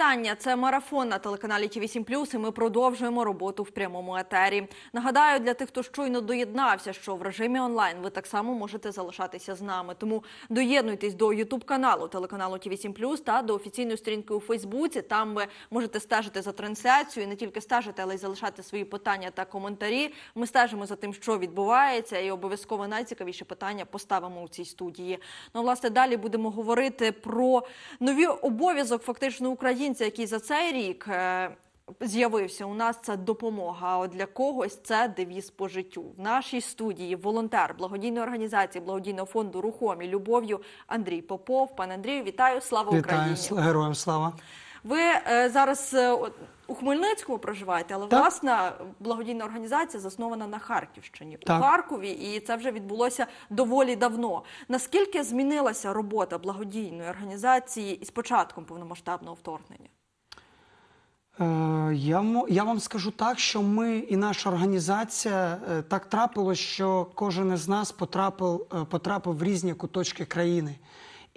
Вітання, це марафон на телеканалі Ті 8 і ми продовжуємо роботу в прямому етері. Нагадаю, для тих, хто щойно доєднався, що в режимі онлайн ви так само можете залишатися з нами. Тому доєднуйтесь до Ютуб каналу телеканалу Ті 8 та до офіційної сторінки у Фейсбуці. Там ви можете стежити за трансляцією, не тільки стежити, але й залишати свої питання та коментарі. Ми стежимо за тим, що відбувається, і обов'язково найцікавіші питання поставимо у цій студії. Ну, власне, далі будемо говорити про нові обов'язок фактично українця, який за цей рік. е, З'явився у нас це допомога. А от для когось це девіз по життю. В нашій студії волонтер благодійної організації благодійного фонду Рухомі любов'ю Андрій Попов. Пане Андрію, вітаю! Слава Україні! Вітаю, героям слава. Ви е, зараз е, от, у Хмельницькому проживаєте, але Так. власна благодійна організація заснована на Харківщині Так. у Харкові, і це вже відбулося доволі давно. Наскільки змінилася робота благодійної організації із початком повномасштабного вторгнення? Е, я, мо- я вам скажу так, що ми і наша організація е, так трапилось, що кожен із нас потрапив, е, потрапив в різні куточки країни.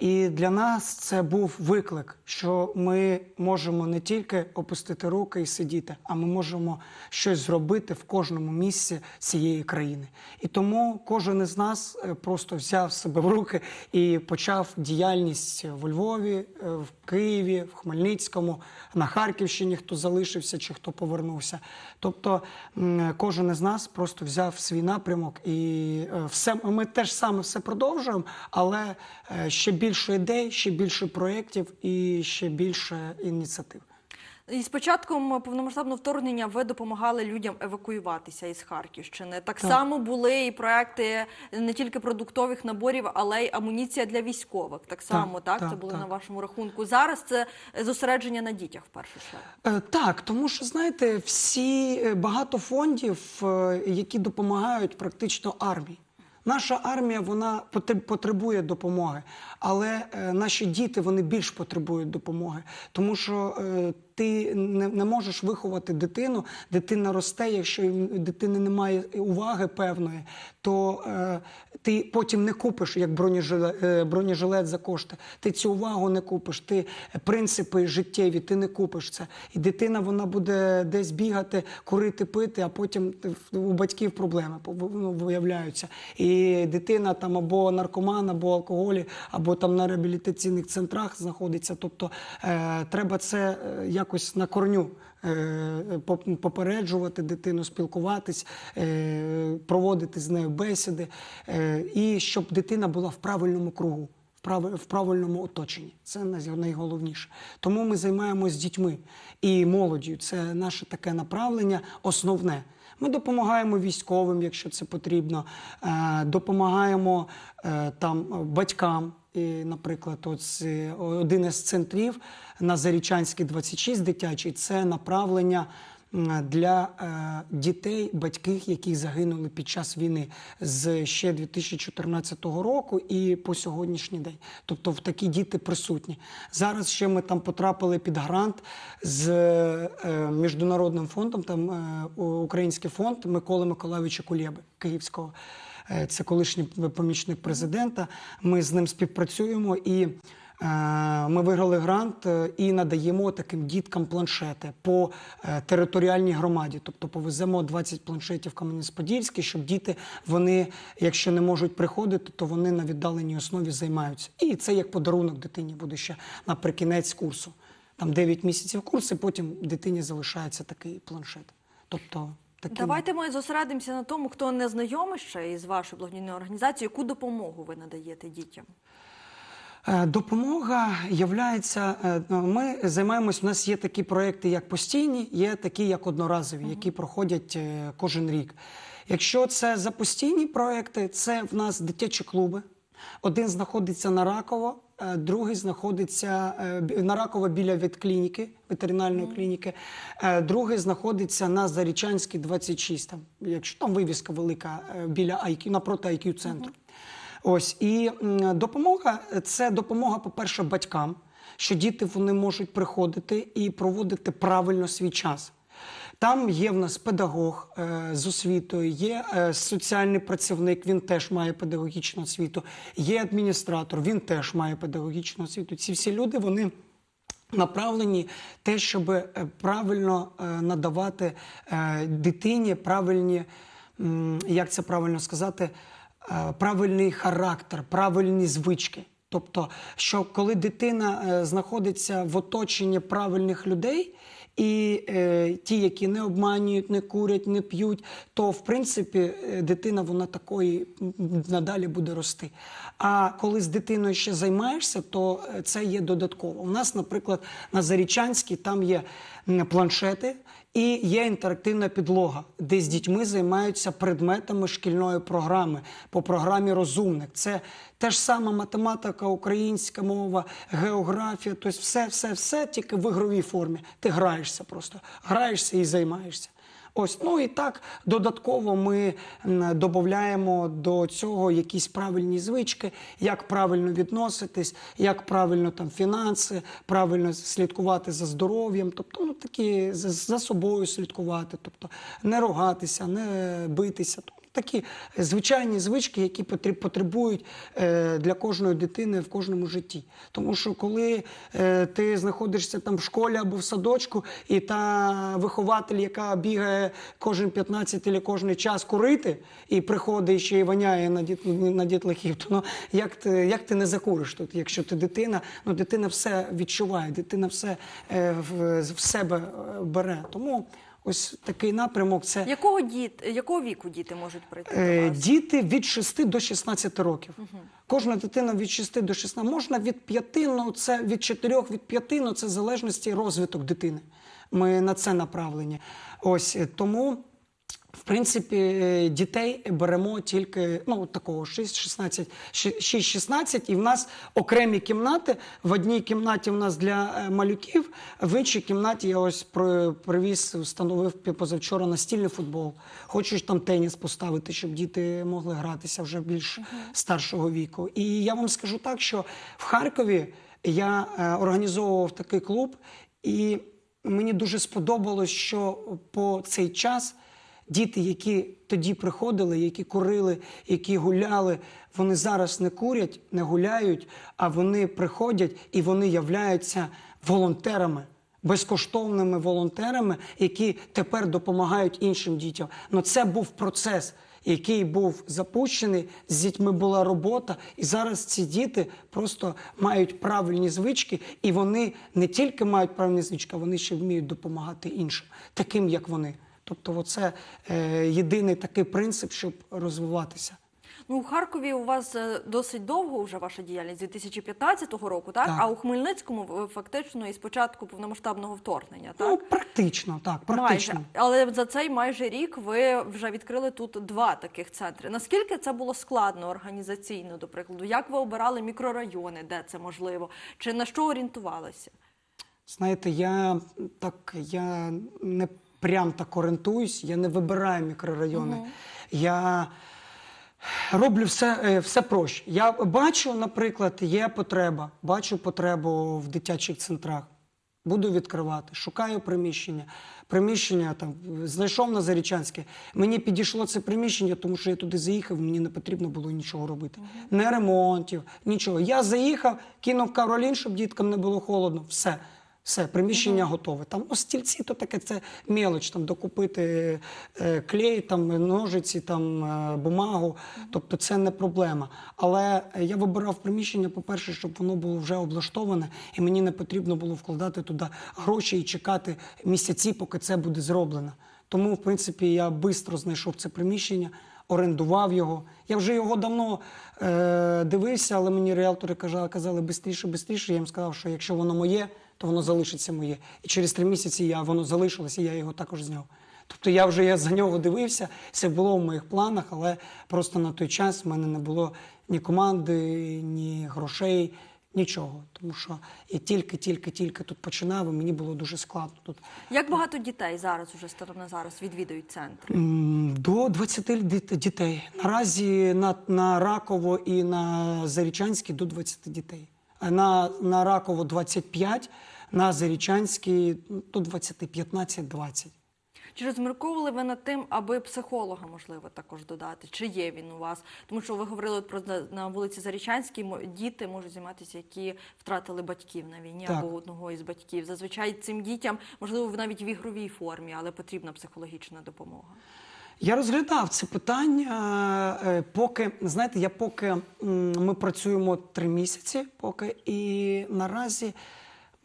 І для нас це був виклик, що ми можемо не тільки опустити руки і сидіти, а ми можемо щось зробити в кожному місці цієї країни. І тому кожен із нас е, просто взяв себе в руки і почав діяльність в Львові, е, в Києві, в Хмельницькому, на Харківщині, хто залишився чи хто повернувся. Тобто кожен із нас просто взяв свій напрямок і е, все ми теж саме все продовжуємо, але ще більше ідей, ще більше проєктів і ще більше ініціатив. І з початком повномасштабного вторгнення ви допомагали людям евакуюватися із Харківщини. Так, Так. само були і проекти не тільки продуктових наборів, але й амуніція для військових. Так само, так, так, це було так. на вашому рахунку. Зараз це зосередження на дітях в першу чергу. Е, Так, тому що знаєте, всі е, багато фондів, е, які допомагають практично армії. Наша армія вона потр- потребує допомоги, але е, наші діти вони більш потребують допомоги, тому що е, ти не, не можеш виховати дитину. Дитина росте, якщо дитини немає уваги певної, то е, ти потім не купиш як бронежилет, е, бронежилет за кошти. Ти цю увагу не купиш. Ти принципи життєві, ти не купиш це. І дитина вона буде десь бігати, курити, пити, а потім у батьків проблеми ну, виявляються. І дитина там або наркоман, або алкоголі, або там на реабілітаційних центрах знаходиться. Тобто е, треба це е, якось на корню. е, Попереджувати дитину, спілкуватись, е, проводити з нею бесіди, е, і щоб дитина була в правильному кругу, в прав- в правильному оточенні. Це най- найголовніше. Тому ми займаємось дітьми і молоддю. Це наше таке направлення основне. Ми допомагаємо військовим, якщо це потрібно, допомагаємо там батькам. Наприклад, от один із центрів на Зарічанській 26 дитячий це направлення для е, дітей, батьків, які загинули під час війни з ще 2014 року і по сьогоднішній день. Тобто в такі діти присутні. Зараз ще ми там потрапили під грант з е, міжнародним фондом, там е, український фонд Миколи Миколайовича Кулєби Київського. Е, Це колишній помічник президента. Ми з ним співпрацюємо і е, ми виграли грант е, і надаємо таким діткам планшети по територіальній громаді. Тобто повеземо 20 планшетів Кам'янець-Подільський, щоб діти, вони, якщо не можуть приходити, то вони на віддаленій основі займаються. І це як подарунок дитині буде ще наприкінець курсу. Там 9 місяців курсу, і потім дитині залишається такий планшет. Тобто таким... Давайте ми зосередимося на тому, хто не знайомий ще із вашою благодійною організацією, яку допомогу ви надаєте дітям. Е, Допомога являється. е, ну, Ми займаємось. У нас є такі проекти, як постійні, є такі, як одноразові, які проходять е, кожен рік. Якщо це за постійні проекти, це в нас дитячі клуби. Один знаходиться на Раково, е, другий знаходиться е, на Раково біля ветклініки, ветеринарної клініки, е, другий знаходиться на Зарічанській 26, там, якщо там вивіска велика біля IQ, напроти IQ центру. Ось і допомога це допомога, по-перше, батькам, що діти вони можуть приходити і проводити правильно свій час. Там є в нас педагог е, з освітою, є е, соціальний працівник, він теж має педагогічну освіту, є адміністратор, він теж має педагогічну освіту. Ці всі люди вони направлені те, щоб е, правильно е, надавати е, дитині правильні, як це правильно сказати, правильний характер, правильні звички. Тобто, що коли дитина знаходиться в оточенні правильних людей, і е, ті, які не обманюють, не курять, не п'ють, то в принципі е, дитина вона такої надалі буде рости. А коли з дитиною ще займаєшся, то е, це є додатково. У нас, наприклад, на Зарічанській там є планшети. І є інтерактивна підлога, де з дітьми займаються предметами шкільної програми по програмі Розумник. Це те ж сама математика, українська мова, географія, тобто все, все, все тільки в ігровій формі. Ти граєшся просто, граєшся і займаєшся. Ось, ну і так додатково ми додаємо до цього якісь правильні звички, як правильно відноситись, як правильно там фінанси, правильно слідкувати за здоров'ям, тобто ну такі за, собою слідкувати, тобто не ругатися, не битися. Такі звичайні звички, які потребують е, для кожної дитини в кожному житті. Тому що коли е, ти знаходишся там в школі або в садочку, і та вихователь, яка бігає кожен 15 або кожен час курити, і приходить ще й воняє на, діт, дітлахів, то ну, як, ти, як ти не закуриш тут, якщо ти дитина, ну дитина все відчуває, дитина все е, в, в себе бере. Тому ось такий напрямок це. Якого діт, якого віку діти можуть прийти Е, до вас? Діти від 6 до 16 років. Кожна дитина від 6 до 16. Можна від 5, ну це від 4, від 5, ну це в залежності розвиток дитини. Ми на це направлені. Ось е, тому. В принципі, е, дітей беремо тільки ну такого 6-16, 6-16, і в нас окремі кімнати. В одній кімнаті в нас для е, малюків, в іншій кімнаті я ось при- привіз, встановив позавчора настільний футбол. Хочу там теніс поставити, щоб діти могли гратися вже більш старшого віку. І я вам скажу так, що в Харкові я е, організовував такий клуб, і мені дуже сподобалось, що по цей час. Діти, які тоді приходили, які курили, які гуляли, вони зараз не курять, не гуляють, а вони приходять і вони являються волонтерами, безкоштовними волонтерами, які тепер допомагають іншим дітям. Ну це був процес, який був запущений. З дітьми була робота, і зараз ці діти просто мають правильні звички, і вони не тільки мають правильні звички, вони ще вміють допомагати іншим, таким як вони. Тобто, це е, єдиний такий принцип, щоб розвиватися. Ну, у Харкові у вас е, досить довго вже ваша діяльність, з 2015 року, так? Так. А у Хмельницькому фактично із початку повномасштабного вторгнення, так? Ну, практично, так, практично. Майже. Але за цей майже рік ви вже відкрили тут два таких центри. Наскільки це було складно організаційно, до прикладу? Як ви обирали мікрорайони, де це можливо? Чи на що орієнтувалися? Знаєте, я так я не прям так орієнтуюсь, я не вибираю мікрорайони. Я роблю все, е, все проще. Я бачу, наприклад, є потреба, бачу потребу в дитячих центрах. Буду відкривати, шукаю приміщення. Приміщення там знайшов на Зарічанське. Мені підійшло це приміщення, тому що я туди заїхав, мені не потрібно було нічого робити. Не ремонтів, нічого. Я заїхав, кинув Каролін, щоб діткам не було холодно. Все. Все, приміщення готове. Там ну, стільці, то таке це мелоч, там докупити е, клей, там ножиці, там е, бумагу. Тобто це не проблема. Але е, я вибирав приміщення, по-перше, щоб воно було вже облаштоване, і мені не потрібно було вкладати туди гроші і чекати місяці, поки це буде зроблено. Тому, в принципі, я швидко знайшов це приміщення, орендував його. Я вже його давно е, дивився, але мені ріелтори казали, казали швидше, швидше. Я їм сказав, що якщо воно моє, то воно залишиться моє. І через три місяці я, воно залишилось, і я його також зняв. Тобто я вже я за нього дивився, це було в моїх планах, але просто на той час в мене не було ні команди, ні грошей, нічого. Тому що я тільки-тільки-тільки тут починав, і мені було дуже складно тут. Як багато дітей зараз уже станом на зараз відвідують центр? До 20 дітей. Наразі на, на Раково і на Зарічанській до 20 дітей. На, на Раково 25, на Зарічанській ну, до 20, 15-20. Чи розмірковували ви над тим, аби психолога можливо також додати? Чи є він у вас? Тому що ви говорили про на- вулиці Зарічанській діти можуть займатися, які втратили батьків на війні Так. або одного із батьків. Зазвичай цим дітям можливо навіть в ігровій формі, але потрібна психологічна допомога. Я розглядав це питання, е, поки знаєте, я поки ми працюємо три місяці, поки і наразі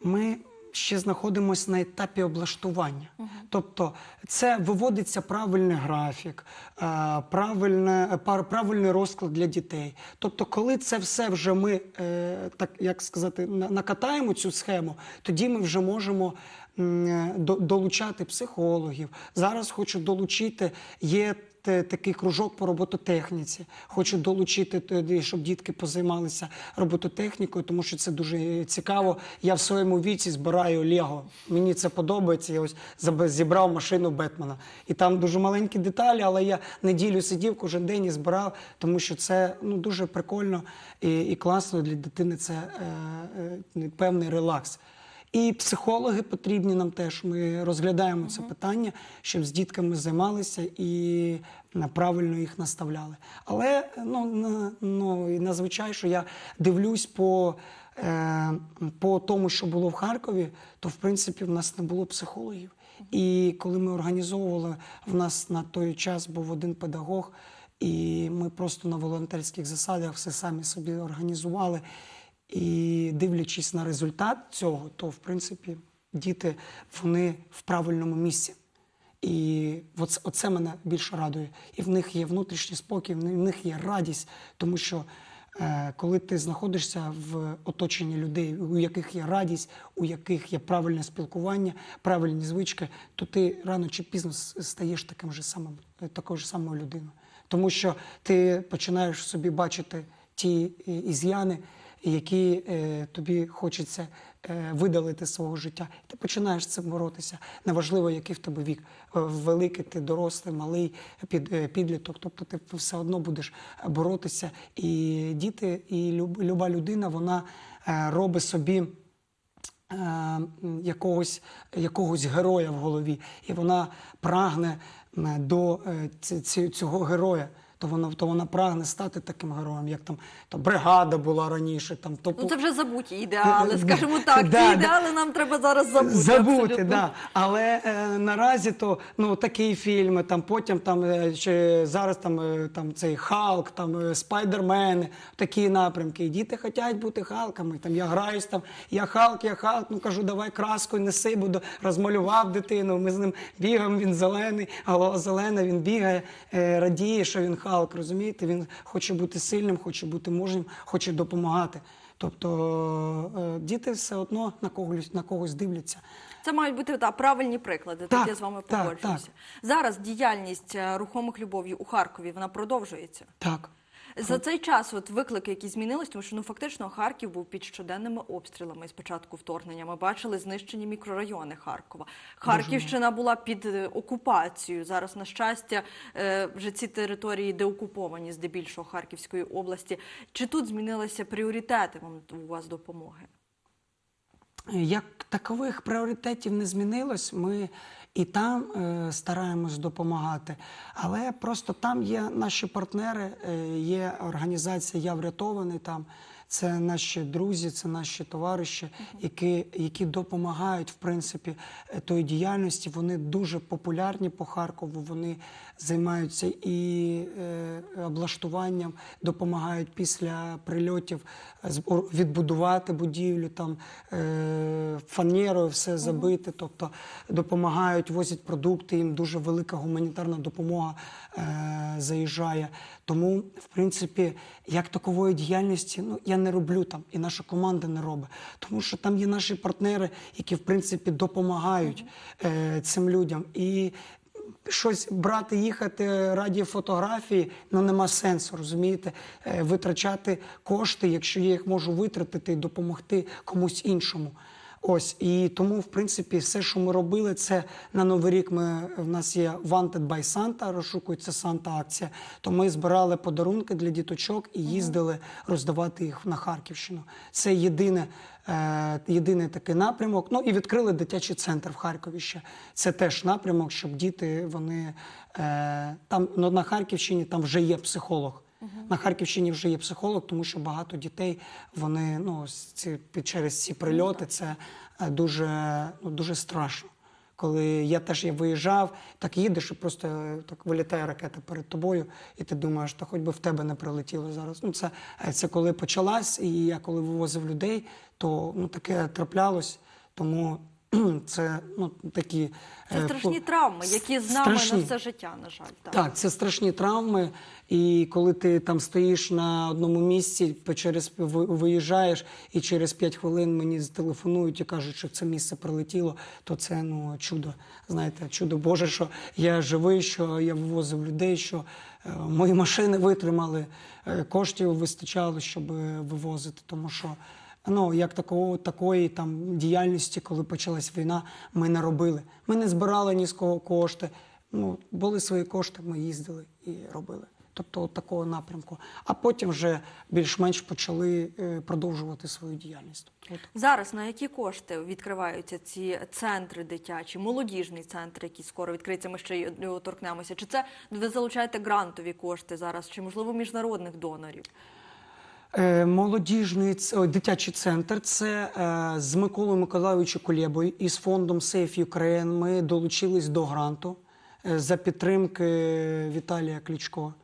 ми ще знаходимося на етапі облаштування. Тобто, це виводиться правильний графік, е, правильне, правильний розклад для дітей. Тобто, коли це все вже ми е, так як сказати, накатаємо цю схему, тоді ми вже можемо долучати психологів. Зараз хочу долучити. Є такий кружок по робототехніці. Хочу долучити щоб дітки позаймалися робототехнікою, тому що це дуже цікаво. Я в своєму віці збираю Лего. Мені це подобається. Я ось зібрав машину Бетмена. І там дуже маленькі деталі, але я неділю сидів кожен день і збирав, тому що це ну, дуже прикольно і, і класно для дитини. Це е, е, певний релакс. І психологи потрібні нам теж. Ми розглядаємо це питання, щоб з дітками займалися і правильно їх наставляли. Але ну, на- ну, і надзвичай, що я дивлюсь по, е, по тому, що було в Харкові, то в принципі в нас не було психологів. І коли ми організовували, в нас на той час був один педагог, і ми просто на волонтерських засадах все самі собі організували. І дивлячись на результат цього, то в принципі діти вони в правильному місці. І оце, мене більше радує. І в них є внутрішній спокій, в них є радість, тому що е, коли ти знаходишся в оточенні людей, у яких є радість, у яких є правильне спілкування, правильні звички, то ти рано чи пізно стаєш таким же самим, е, такою ж самою людиною. Тому що ти починаєш собі бачити ті із'яни, які е, тобі хочеться е, видалити свого життя. Ти починаєш з цим боротися. Неважливо, який в тебе вік, е, великий, ти дорослий, малий, під, е, підліток. Тобто ти все одно будеш боротися. І діти, і люб, люба людина, вона е, робить собі. е, Якогось, якогось героя в голові, і вона прагне до цього героя. То вона, то вона прагне стати таким героєм, як там та бригада була раніше. Там то Ну це вже забуті ідеали, Е, скажімо так. да, Ці ідеали нам треба зараз забути. Забути, абсолютно. да. Але е, наразі то ну такі фільми, там потім там е, чи зараз там, е, там цей Халк, там е, Спайдермен, такі напрямки. І діти хочуть бути Халками. Там я граюсь там, я Халк, я Халк. Ну кажу, давай краску неси, буду розмалював дитину. Ми з ним бігаємо, він зелений, голова зелена, він бігає, е, радіє, що він Халк. Розумієте? Він хоче бути сильним, хоче бути мужнім, хоче допомагати. Тобто е, діти все одно на когось на когось дивляться. Це мають бути та, правильні приклади. Так, Тут я з вами так, погоджуюся. Зараз діяльність е, рухомих любов'ю у Харкові вона продовжується. Так. За цей час от виклики, які змінились, тому що ну фактично Харків був під щоденними обстрілами з початку вторгнення. Ми бачили знищені мікрорайони Харкова. Харківщина була під е, окупацією. Зараз, на щастя, е, вже ці території деокуповані здебільшого Харківської області. Чи тут змінилися пріоритети вам у вас допомоги? Як такових пріоритетів не змінилось, ми і там е, стараємось допомагати. Але просто там є наші партнери, е, є організація Я врятований там. Це наші друзі, це наші товариші, які, які допомагають в принципі е, тої діяльності. Вони дуже популярні по Харкову. Вони займаються і е, облаштуванням, допомагають після прильотів е, відбудувати будівлю, там е, фанерою все забити, тобто допомагають, возять продукти. Їм дуже велика гуманітарна допомога е, заїжджає. Тому, в принципі, як такової діяльності, ну я не роблю там, і наша команда не робить. Тому що там є наші партнери, які в принципі допомагають е, цим людям. І щось брати, їхати раді фотографії, ну нема сенсу, розумієте, Е, витрачати кошти, якщо я їх можу витратити і допомогти комусь іншому. Ось і тому, в принципі, все, що ми робили, це на новий рік. Ми в нас є Wanted by Santa, розшукується Санта акція. То ми збирали подарунки для діточок і їздили роздавати їх на Харківщину. Це єдине Е, єдиний такий напрямок. Ну і відкрили дитячий центр в Харкові ще. Це теж напрямок, щоб діти вони е, там ну, на Харківщині там вже є психолог. На Харківщині вже є психолог, тому що багато дітей вони ну ці через ці прильоти це е, дуже, ну, дуже страшно. Коли я теж я виїжджав, так їдеш і просто е, так вилітає ракета перед тобою, і ти думаєш, та хоч би в тебе не прилетіло зараз. Ну це, е, це коли почалась, і я коли вивозив людей, то ну таке траплялось. Тому це ну такі Це е, страшні по- травми, які з нами страшні. на все життя, на жаль. Так. Так, це страшні травми. І коли ти там стоїш на одному місці, через виїжджаєш, і через 5 хвилин мені зателефонують і кажуть, що це місце прилетіло, то це ну чудо. Знаєте, чудо Боже, що я живий, що я вивозив людей, що е, мої машини витримали, е, коштів вистачало, щоб е, вивозити, тому що. Ну, як такого, такої там діяльності, коли почалась війна, ми не робили. Ми не збирали ні з кого кошти. Ну, були свої кошти, ми їздили і робили. Тобто от такого напрямку. А потім вже більш-менш почали е, продовжувати свою діяльність. От. Зараз на які кошти відкриваються ці центри дитячі, молодіжний центр, який скоро відкриється, ми ще й торкнемося? Чи це ви залучаєте грантові кошти зараз, чи можливо міжнародних донорів? Е, Молодіжний дитячий центр. Це е, з Миколою Миколайовичем Кулєбою і з фондом Safe Ukraine ми долучились до гранту е, за підтримки Віталія Кличко.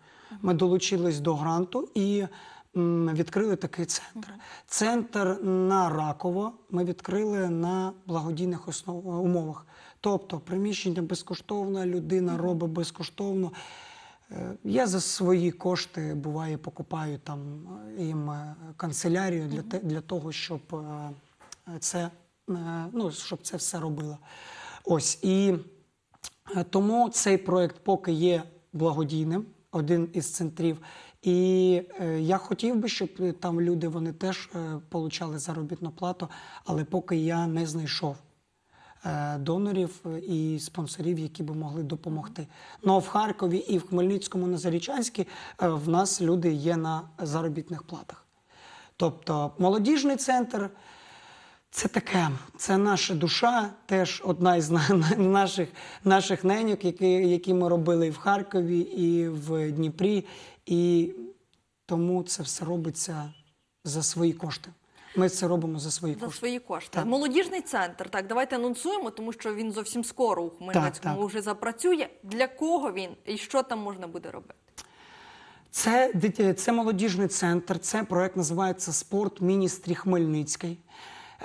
Ми долучились до гранту і м, відкрили такий центр. Центр на Раково ми відкрили на благодійних основ, умовах. Тобто приміщення безкоштовно, людина робить безкоштовно. Е, Я за свої кошти буває покупаю там е, їм е, канцелярію для, те, для того, щоб це ну, щоб це все робило. Ось і тому цей проект поки є благодійним, один із центрів. І е, я хотів би, щоб там люди вони теж е, получали заробітну плату, але поки я не знайшов донорів е, і спонсорів, які би могли допомогти. Ну а в Харкові і в Хмельницькому, на Зарічанській е, в нас люди є на заробітних платах. Тобто молодіжний центр це таке, це наша душа, теж одна із на- на- наших, наших неньок, які, які ми робили і в Харкові, і в Дніпрі. І тому це все робиться за свої кошти. Ми це робимо за свої За кошти. свої кошти. Так. Молодіжний центр. Так, давайте анонсуємо, тому що він зовсім скоро у Хмельницькому так. вже запрацює. Для кого він і що там можна буде робити? Це, це молодіжний центр, це проект називається Спорт Міністрі Хмельницький.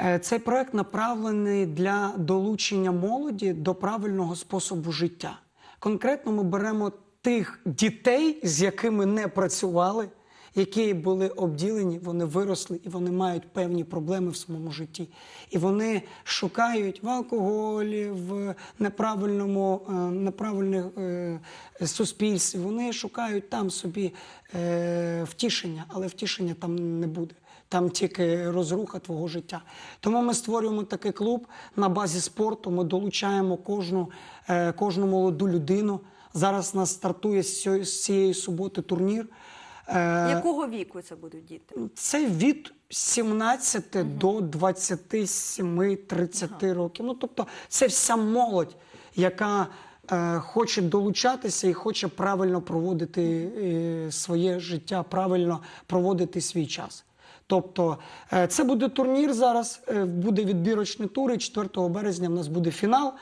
Е, Цей проект направлений для долучення молоді до правильного способу життя. Конкретно ми беремо тих дітей, з якими не працювали, які були обділені, вони виросли і вони мають певні проблеми в своєму житті. І вони шукають в алкоголі, в неправильному, е, неправильних е, суспільстві. Вони шукають там собі е, втішення, але втішення там не буде. Там тільки розруха твого життя. Тому ми створюємо такий клуб на базі спорту. Ми долучаємо кожну, кожну молоду людину. Зараз нас стартує з цієї суботи турнір. Е, Якого віку це будуть діти? це від 17 до 27-30 років. Ну, тобто, це вся молодь, яка е, хоче долучатися і хоче правильно проводити е, своє життя, правильно проводити свій час. Тобто, е, це буде турнір зараз, е, буде відбірочний тур, і 4 березня в нас буде фінал.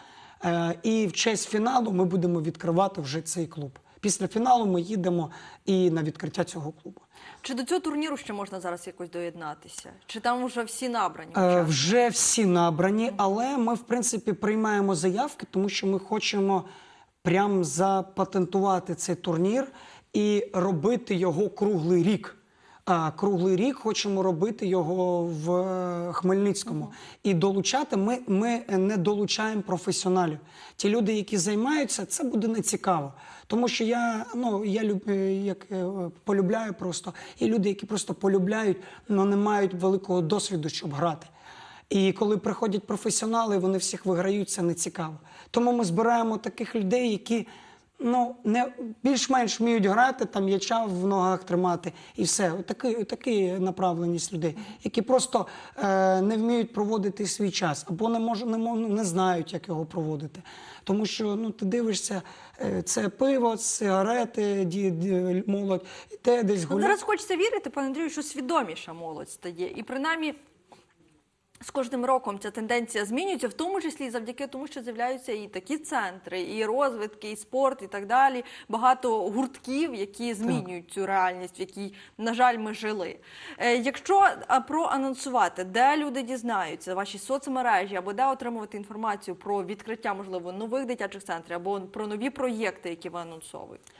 Е, і в честь фіналу ми будемо відкривати вже цей клуб. Після фіналу ми їдемо і на відкриття цього клубу. Чи до цього турніру ще можна зараз якось доєднатися? Чи там вже всі набрані? Е. Вже всі набрані, але ми, в принципі, приймаємо заявки, тому що ми хочемо прям запатентувати цей турнір і робити його круглий рік. Круглий рік хочемо робити його в е, Хмельницькому. І долучати ми, ми не долучаємо професіоналів. Ті люди, які займаються, це буде нецікаво. Тому що я, ну, я люб, е, як, е, полюбляю просто. І люди, які просто полюбляють, але не мають великого досвіду, щоб грати. І коли приходять професіонали, вони всіх виграють, це не цікаво. Тому ми збираємо таких людей, які ну, не, більш-менш вміють грати, там м'яча в ногах тримати і все. Отакі, отакі направленість людей, які просто е, не вміють проводити свій час або не, мож, не, мож- не знають, як його проводити. Тому що ну, ти дивишся, е, це пиво, сигарети, ді, ді, молодь, іде десь Ну, гуляє. зараз хочеться вірити, пане Андрію, що свідоміша молодь стає. І принаймні з кожним роком ця тенденція змінюється, в тому числі і завдяки тому, що з'являються і такі центри, і розвитки, і спорт, і так далі. Багато гуртків, які змінюють цю реальність, в якій, на жаль, ми жили. Е, якщо проанонсувати, де люди дізнаються, ваші соцмережі, або де отримувати інформацію про відкриття, можливо, нових дитячих центрів, або про нові проєкти, які ви анонсовуєте.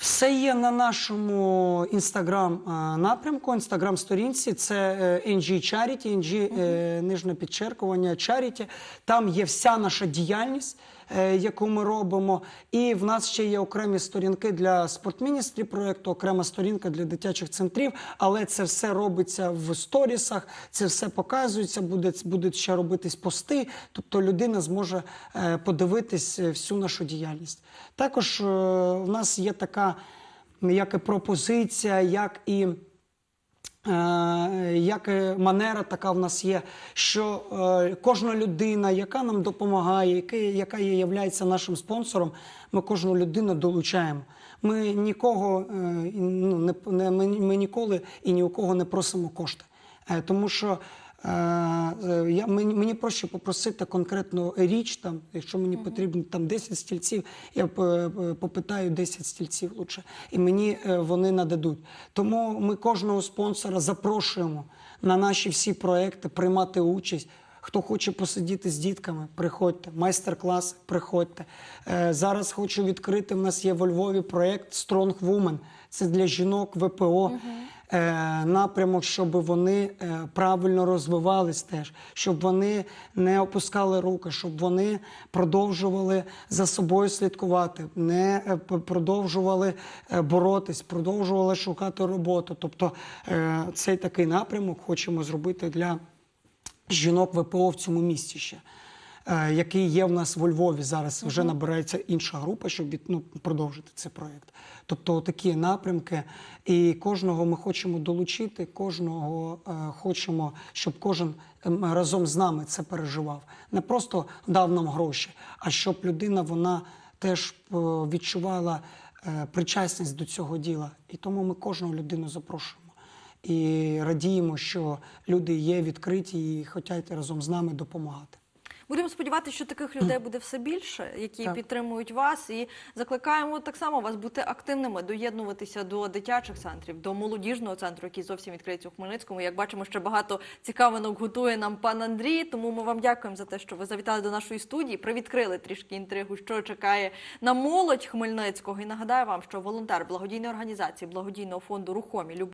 Все є на нашому інстаграм е, напрямку, інстаграм сторінці. Це е, NG Charity, NG е, нижнє підчеркування Charity. Там є вся наша діяльність, е, яку ми робимо. І в нас ще є окремі сторінки для спортміністрі проєкту, окрема сторінка для дитячих центрів. Але це все робиться в сторісах, це все показується, буде, будуть ще робитись пости. Тобто людина зможе е, подивитись е, всю нашу діяльність. Також е, в нас є така як і пропозиція, як і Е, як манера така в нас є, що е, кожна людина, яка нам допомагає, яка, є являється нашим спонсором, ми кожну людину долучаємо. Ми нікого е, ну, не, ми, ніколи і ні у кого не просимо кошти, Е, тому що. Е, е, Я, мені, мені проще попросити конкретну річ, там, якщо мені потрібно там 10 стільців, я попитаю 10 стільців лучше, і мені е, вони нададуть. Тому ми кожного спонсора запрошуємо на наші всі проекти приймати участь. Хто хоче посидіти з дітками, приходьте. Майстер-клас, приходьте. Зараз хочу відкрити. В нас є во Львові проєкт Strong Woman. Це для жінок ВПО. Е, напрямок, щоб вони е, правильно розвивались теж, щоб вони не опускали руки, щоб вони продовжували за собою слідкувати, не е, продовжували е, боротись, продовжували шукати роботу. Тобто е, цей такий напрямок хочемо зробити для жінок ВПО в цьому місті ще. Е, Який є в нас во Львові зараз вже набирається інша група, щоб ну, продовжити цей проєкт. Тобто такі напрямки, і кожного ми хочемо долучити, кожного е, хочемо, щоб кожен ем, разом з нами це переживав. Не просто дав нам гроші, а щоб людина вона теж е, відчувала е, причасність до цього діла. І тому ми кожну людину запрошуємо. І радіємо, що люди є відкриті і хочуть разом з нами допомагати. Будемо сподіватися, що таких людей буде все більше, які Так. підтримують вас, і закликаємо так само вас бути активними, доєднуватися до дитячих центрів, до молодіжного центру, який зовсім відкриється у Хмельницькому. Як бачимо, ще багато цікавинок готує нам пан Андрій. Тому ми вам дякуємо за те, що ви завітали до нашої студії, привідкрили трішки інтригу, що чекає на молодь Хмельницького. І нагадаю вам, що волонтер благодійної організації благодійного фонду Рухомі